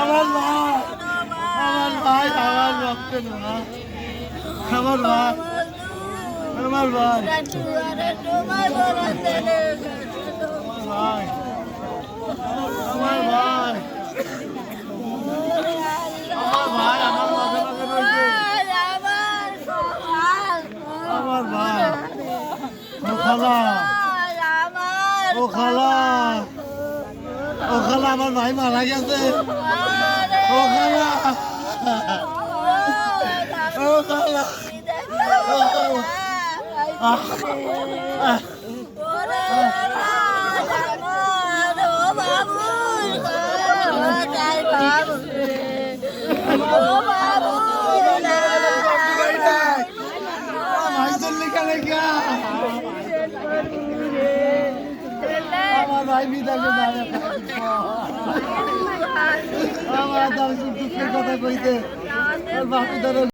আমার ভাই আমার ভাই আমার রক্ত না আমার ভাই আমার ভাই আমার ভাই আমার ভাই আমার মাঝে ও খালা ও খালা আমার ভাই মারা গেছে। ও খালা ও খালা আহ, ভাই? বিদাকে মারে আমার দাম কথা কইতে আর ধরে